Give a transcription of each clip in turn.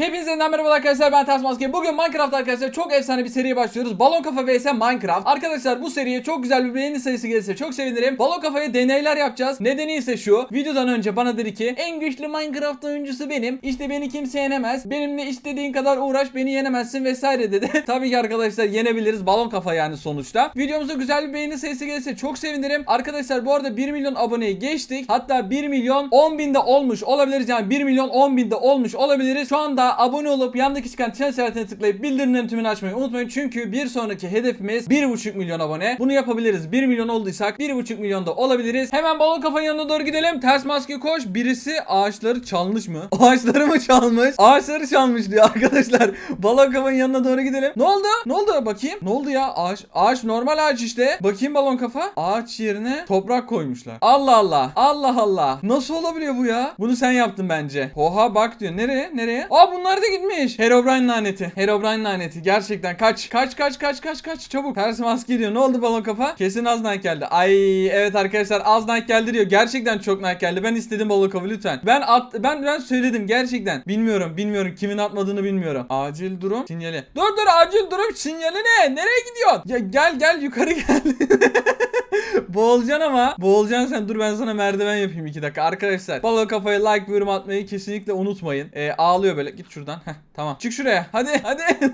Hepinize merhaba arkadaşlar ben Ters. Bugün Minecraft arkadaşlar çok efsane bir seriye başlıyoruz. Balon Kafa vs Minecraft. Arkadaşlar bu seriye çok güzel bir beğeni sayısı gelirse çok sevinirim. Balon Kafa'ya deneyler yapacağız. Nedeni ise şu. Videodan önce bana dedi ki en güçlü Minecraft oyuncusu benim. İşte beni kimse yenemez. Benimle istediğin kadar uğraş beni yenemezsin vesaire dedi. Tabii ki arkadaşlar yenebiliriz. Balon Kafa yani sonuçta. Videomuza güzel bir beğeni sayısı gelirse çok sevinirim. Arkadaşlar bu arada 1 milyon aboneyi geçtik. Hatta 1 milyon 10 binde olmuş olabiliriz. Yani 1 milyon 10 binde olmuş olabiliriz. Şu anda abone olup yandaki çıkan çan işaretine tıklayıp bildirimlerin tümünü açmayı unutmayın. Çünkü bir sonraki hedefimiz 1,5 milyon abone. Bunu yapabiliriz. 1 milyon olduysak 1,5 milyonda olabiliriz. Hemen balon kafanın yanına doğru gidelim. Ters maske koş. Birisi ağaçları çalmış mı? Ağaçları mı çalmış? Ağaçları çalmış diyor arkadaşlar. Balon kafanın yanına doğru gidelim. Ne oldu? Ne oldu? Bakayım. Ne oldu ya? Ağaç. Ağaç normal ağaç işte. Bakayım balon kafa. Ağaç yerine toprak koymuşlar. Allah Allah. Allah Allah. Nasıl olabiliyor bu ya? Bunu sen yaptın bence. Oha bak diyor. Nereye? Nereye? Aa bunlar da gitmiş. Herobrine laneti. Herobrine laneti. Gerçekten kaç. Kaç kaç kaç kaç kaç. Çabuk. Ters maske diyor. Ne oldu balon kafa? Kesin az Nike geldi. Ay evet arkadaşlar az Nike geldi diyor. Gerçekten çok Nike geldi. Ben istedim balon kafa lütfen. Ben at ben ben söyledim gerçekten. Bilmiyorum bilmiyorum kimin atmadığını bilmiyorum. Acil durum sinyali. Dur dur acil durum sinyali ne? Nereye gidiyorsun? Ya gel gel yukarı gel. Boğulacaksın ama. Boğulacaksın sen. Dur ben sana merdiven yapayım iki dakika. Arkadaşlar balon kafaya like yorum atmayı kesinlikle unutmayın. Ee, ağlıyor böyle. Git şuradan. Heh, tamam. Çık şuraya. Hadi hadi.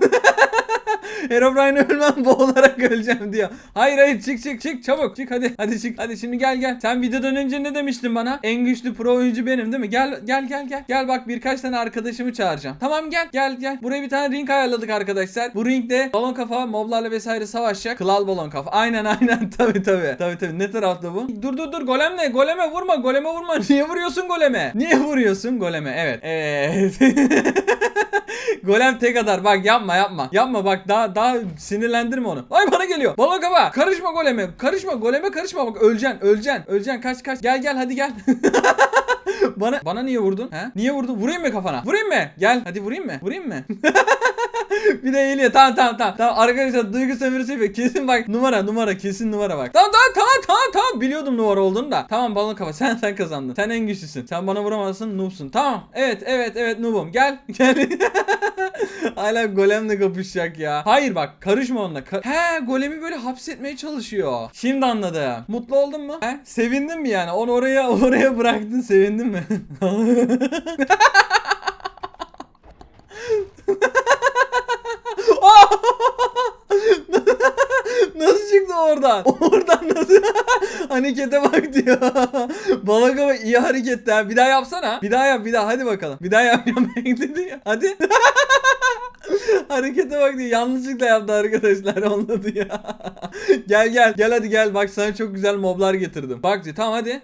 Herobrine ölmem boğularak öleceğim diyor. Hayır hayır çık çık çık çabuk çık hadi. Hadi çık. Hadi şimdi gel gel. Sen videodan önce ne demiştin bana? En güçlü pro oyuncu benim değil mi? Gel gel gel gel. Gel bak birkaç tane arkadaşımı çağıracağım. Tamam gel gel gel. Buraya bir tane ring ayarladık arkadaşlar. Bu ringde balon kafa moblarla vesaire savaşacak. Klal balon kafa. Aynen aynen tabi tabi. Tabi tabi. Ne tarafta bu? Dur dur dur golem ne? Goleme vurma goleme vurma. Niye vuruyorsun goleme? Niye vuruyorsun goleme? Evet. Evet. Golem tek atar. Bak yapma yapma. Yapma bak daha daha sinirlendirme onu. Ay bana geliyor. Balon kafa. Karışma goleme. Karışma goleme karışma bak öleceksin. Öleceksin. Öleceksin. Kaç kaç. Gel gel hadi gel. bana bana niye vurdun? He? Niye vurdun? Vurayım mı kafana? Vurayım mı? Gel. Hadi vurayım mı? Vurayım mı? bir de eğiliyor. Tamam tamam tamam. Tamam arkadaşlar duygu sömürüsü yapıyor. Kesin bak numara numara kesin numara bak. Tamam tamam tamam tamam tamam. Biliyordum numara olduğunu da. Tamam balon kafa sen sen kazandın. Sen en güçlüsün. Sen bana vuramazsın noobsun. Tamam. Evet evet evet noobum. Gel. Gel. Hala golemle kapışacak ya. Hayır bak karışma onunla. Ka- He golemi böyle hapsetmeye çalışıyor. Şimdi anladım. Mutlu oldun mu? He? Sevindin mi yani? Onu oraya oraya bıraktın sevindin mi? Nasıl çıktı oradan? Oradan nasıl? Harekete bak diyor. Balık ama iyi hareket ha. Bir daha yapsana. Bir daha yap bir daha hadi bakalım. Bir daha yap dedi ya. Hadi. Harekete bak diyor. Yanlışlıkla yaptı arkadaşlar. Olmadı ya. gel gel. Gel hadi gel. Bak sana çok güzel moblar getirdim. Bak diyor. Tamam hadi.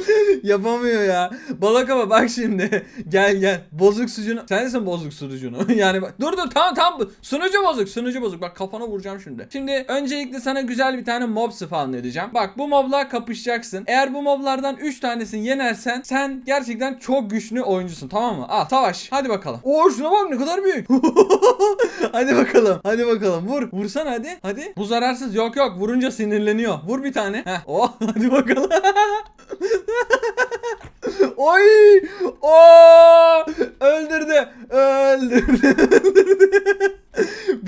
Yapamıyor ya. Balak ama bak şimdi. Gel gel. Bozuk sunucunu. Sen nesin bozuk sunucunu? yani bak. Dur dur tamam tamam. Sunucu bozuk. Sunucu bozuk. Bak kafana vuracağım şimdi. Şimdi öncelikle sana güzel bir tane mob spawn edeceğim. Bak bu mobla kapışacaksın. Eğer bu moblardan 3 tanesini yenersen sen gerçekten çok güçlü oyuncusun. Tamam mı? Al savaş. Hadi bakalım. Oo şuna bak ne kadar büyük. hadi bakalım. Hadi bakalım. Vur. Vursan hadi. Hadi. Bu zararsız. Yok yok. Vurunca sinirleniyor. Vur bir tane. Heh. Oh hadi bakalım. Oy! Oo! Öldürdü. Öldürdü. Öldürdü.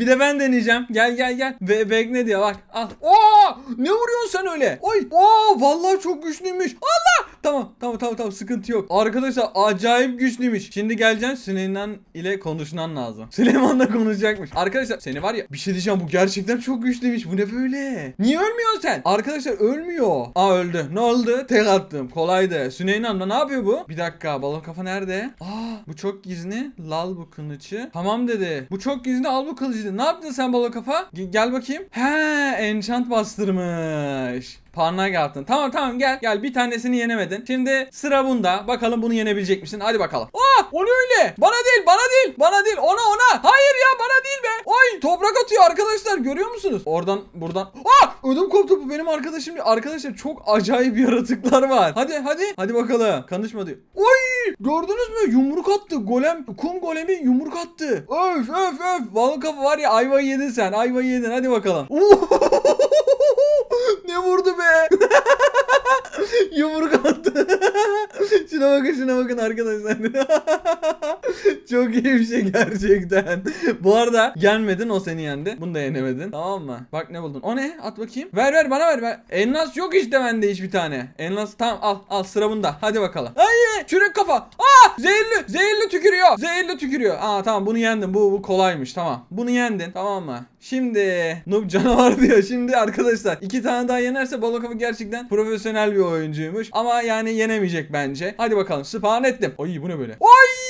bir de ben deneyeceğim. Gel gel gel. Be bekle diyor bak. Al. Oo! Ne vuruyorsun sen öyle? Oy! Oo! Vallahi çok güçlüymüş. Allah! Tamam tamam tamam tamam sıkıntı yok. Arkadaşlar acayip güçlüymüş. Şimdi geleceksin Süleyman ile konuşman lazım. Süleyman'la konuşacakmış. Arkadaşlar seni var ya bir şey diyeceğim bu gerçekten çok güçlüymüş. Bu ne böyle? Niye ölmüyorsun sen? Arkadaşlar ölmüyor. Aa öldü. Ne oldu? Tek attım. Kolaydı. Süleyman'la ne yapıyor bu? Bir dakika balon kafa nerede? Aa bu çok gizli. Lal bu kılıcı. Tamam dedi. Bu çok gizli al bu kılıcı. Ne yaptın sen balon kafa? Ge- gel bakayım. He enchant bastırmış. Parnak attın. Tamam tamam gel. Gel bir tanesini yenemedin. Şimdi sıra bunda. Bakalım bunu yenebilecek misin? Hadi bakalım. Aa o öyle? Bana değil bana değil. Bana değil ona ona. Hayır ya bana değil be. Oy toprak atıyor arkadaşlar görüyor musunuz? Oradan buradan. Aa ödüm koptu bu benim arkadaşım. Arkadaşlar çok acayip yaratıklar var. Hadi hadi. Hadi bakalım. Konuşma diyor. Oy gördünüz mü? Yumruk attı. Golem kum golemi yumruk attı. Öf öf öf. Balık kafa var ya ayvayı yedin sen. Ayvayı yedin. Hadi bakalım. ne vurdu be? Yumruk attı. şuna bakın şuna bakın arkadaşlar. Çok iyi bir şey gerçekten. Bu arada yenmedin o seni yendi. Bunu da yenemedin. Tamam mı? Bak ne buldun. O ne? At bakayım. Ver ver bana ver. ver. Elmas yok işte bende hiçbir tane. Elmas tamam al al sıra bunda. Hadi bakalım. Ay çürük kafa. Aa zehirli. Zehirli tükürüyor. Zehirli tükürüyor. Aa tamam bunu yendin. Bu, bu kolaymış tamam. Bunu yendin. Tamam mı? Şimdi Noob canavar diyor. Şimdi arkadaşlar iki tane daha yenerse Balokova gerçekten profesyonel bir oyuncuymuş. Ama yani yenemeyecek bence. Hadi bakalım spawn ettim. Ay bu ne böyle? Ay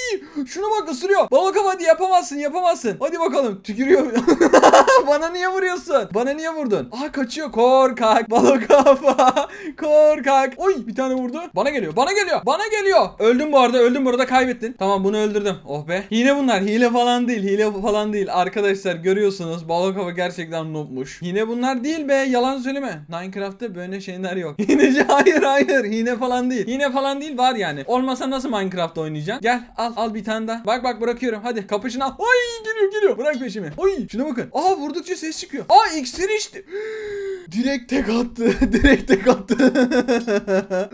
şuna bak ısırıyor. Balokova hadi yapamazsın yapamazsın. Hadi bakalım tükürüyor. Bana niye vuruyorsun? Bana niye vurdun? Aa kaçıyor. Korkak. Balokova. Korkak. Oy bir tane vurdu. Bana geliyor. Bana geliyor. Bana geliyor. Öldüm bu arada. Öldüm burada kaybettin. Tamam bunu öldürdüm. Oh be. Hile bunlar. Hile falan değil. Hile falan değil. Arkadaşlar görüyorsunuz. Balokova gerçekten noobmuş. Hile bunlar değil be. Yalan söyleme. Minecraft'ta böyle şeyler yok. Hileci hayır hayır. Hile falan değil. Hile falan değil var yani. Olmasa nasıl Minecraft oynayacaksın? Gel al al bir tane daha. Bak bak bırakıyorum. Hadi kapışını al. Ay geliyor geliyor. Bırak peşimi. Ay şuna bakın. Aa vurdukça ses çıkıyor. Aa iksir içti. Direkt tek attı. Direkt tek attı.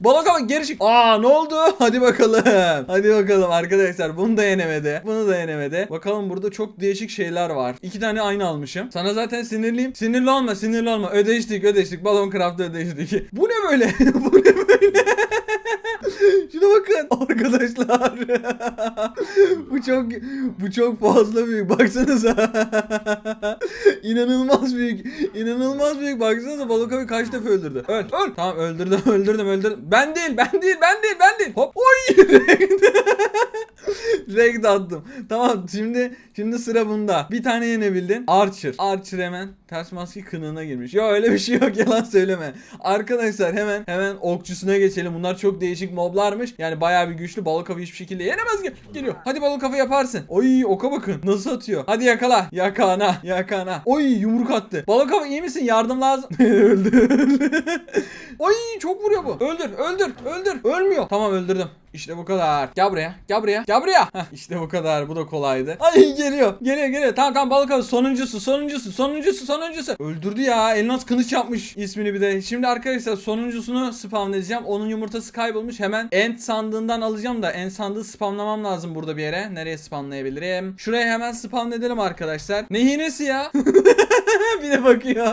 Balık ama geri çık. Aa ne oldu? Hadi bakalım. Hadi bakalım arkadaşlar. Bunu da yenemedi. Bunu da yenemedi. Bakalım burada çok değişik şeyler var. İki tane aynı almışım. Sana zaten sinirliyim. Sinirli olma sinirli olma. Ödeştik ödeştik. Balon craft'ı ödeştik. Bu ne böyle? Bu ne böyle? Şuna bakın arkadaşlar. bu çok bu çok fazla büyük. Baksanıza. İnanılmaz büyük. İnanılmaz büyük. Baksanıza balık abi kaç defa öldürdü. Öl. Öl. Tamam öldürdüm öldürdüm öldürdüm. Ben değil ben değil ben değil ben değil. Hop. Oy. Rekt attım. Tamam şimdi şimdi sıra bunda. Bir tane yenebildin. Archer. Archer hemen ters maske kınığına girmiş. Ya öyle bir şey yok yalan söyleme. Arkadaşlar hemen hemen okçusuna geçelim. Bunlar çok değişik moblarmış. Yani bayağı bir güçlü. Balık avı hiçbir şekilde yenemez ki. Geliyor. Hadi balık avı yaparsın. Oy oka bakın. Nasıl atıyor. Hadi yakala. Yakana. Yakana. Oy yumruk attı. Balık avı iyi misin? Yardım lazım. öldü. Oy çok vuruyor bu. Öldür öldür öldür. Ölmüyor. Tamam öldürdüm. İşte bu kadar. Gel buraya. Gel buraya. Gel buraya. Heh, işte bu kadar. Bu da kolaydı. Ay geliyor. Geliyor geliyor. Tamam tamam balık avı sonuncusu sonuncusu sonuncusu sonuncusu. Öldürdü ya. Elmas kılıç yapmış ismini bir de. Şimdi arkadaşlar sonuncusunu spamlayacağım. Onun yumurtası kaybolmuş. Hemen end sandığından alacağım da end sandığı spamlamam lazım burada bir yere. Nereye spamlayabilirim? Şuraya hemen spam edelim arkadaşlar. Ne hinesi ya? bir de bakıyor.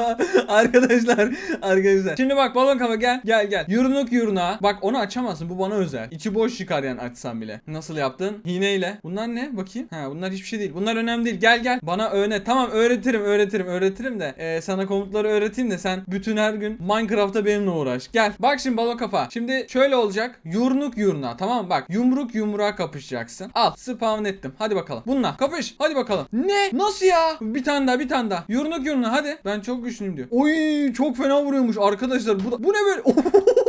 arkadaşlar arkadaşlar. Şimdi bak balon kafa gel gel gel. Yurnuk yurna. Bak onu açamazsın. Bu bana özel. İçi boş çıkar yani açsam bile. Nasıl yaptın? Hineyle. Bunlar ne? Bakayım. Ha bunlar hiçbir şey değil. Bunlar önemli değil. Gel gel. Bana öğret. Tamam öğretirim öğretirim öğretirim de. Ee, sana komutları öğreteyim de sen bütün her gün Minecraft'ta benimle uğraş. Gel. Bak şimdi balon kafa. Şimdi şöyle olacak. Yurnuk yurna. Tamam? Bak yumruk yumruğa kapışacaksın. Al spawn ettim. Hadi bakalım. Bununla kapış. Hadi bakalım. Ne? Nasıl ya? Bir tane daha bir tane daha. Yurnuk yurna hadi. Ben çok güçlüyüm diyor. Oy çok fena vuruyormuş arkadaşlar. Bu, da, bu ne böyle?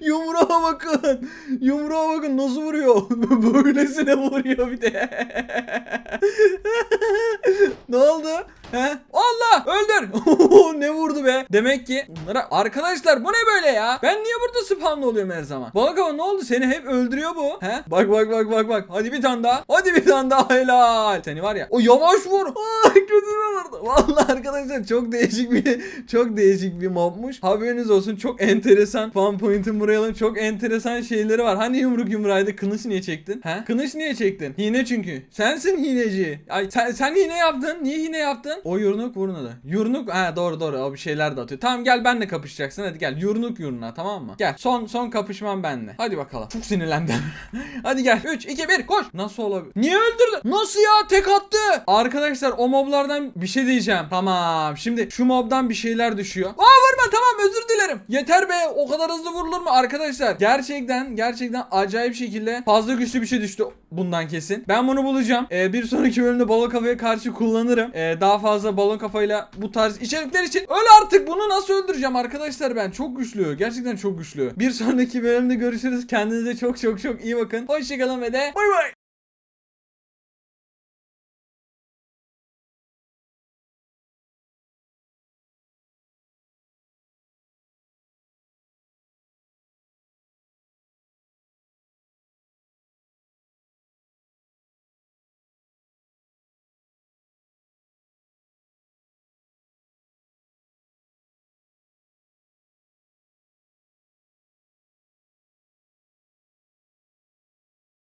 Yumruğa bakın. Yumruğa bakın nasıl vuruyor. Böylesine vuruyor bir de. ne oldu? He? Allah öldür. ne vurdu be? Demek ki bunlara arkadaşlar bu ne böyle ya? Ben niye burada spamlı oluyorum her zaman? Ama ne oldu? Seni hep öldürüyor bu. He? Bak bak bak bak bak. Hadi bir tane daha. Hadi bir tane daha helal. Seni var ya. O yavaş vur. Ay gözüme vurdu. Vallahi arkadaşlar çok değişik bir çok değişik bir mobmuş. Haberiniz olsun. Çok enteresan. Fan point'in buraya alın. Çok enteresan şeyleri var. Hani yumruk yumraydı. Kılıç niye çektin? He? Kılıç niye çektin? Hine çünkü. Sensin hileci. Ay sen, sen hine yaptın. Niye hine yaptın? O yurnuk vuruna da. Yurnuk ha doğru doğru o bir şeyler de atıyor. Tamam gel benle kapışacaksın hadi gel. Yurnuk yurnuna tamam mı? Gel son son kapışmam benle. Hadi bakalım. Çok sinirlendim. hadi gel. 3 2 1 koş. Nasıl olabilir? Niye öldürdü? Nasıl ya? Tek attı. Arkadaşlar o moblardan bir şey diyeceğim. Tamam. Şimdi şu mobdan bir şeyler düşüyor. Aa vurma tamam özür dilerim. Yeter be. O kadar hızlı vurulur mu arkadaşlar? Gerçekten gerçekten acayip şekilde fazla güçlü bir şey düştü bundan kesin. Ben bunu bulacağım. Ee, bir sonraki bölümde balon kafaya karşı kullanırım. Ee, daha fazla balon kafayla bu tarz içerikler için öl artık bunu nasıl öldüreceğim arkadaşlar ben çok güçlü gerçekten çok güçlü bir sonraki bölümde görüşürüz kendinize çok çok çok iyi bakın hoşçakalın ve de bay bay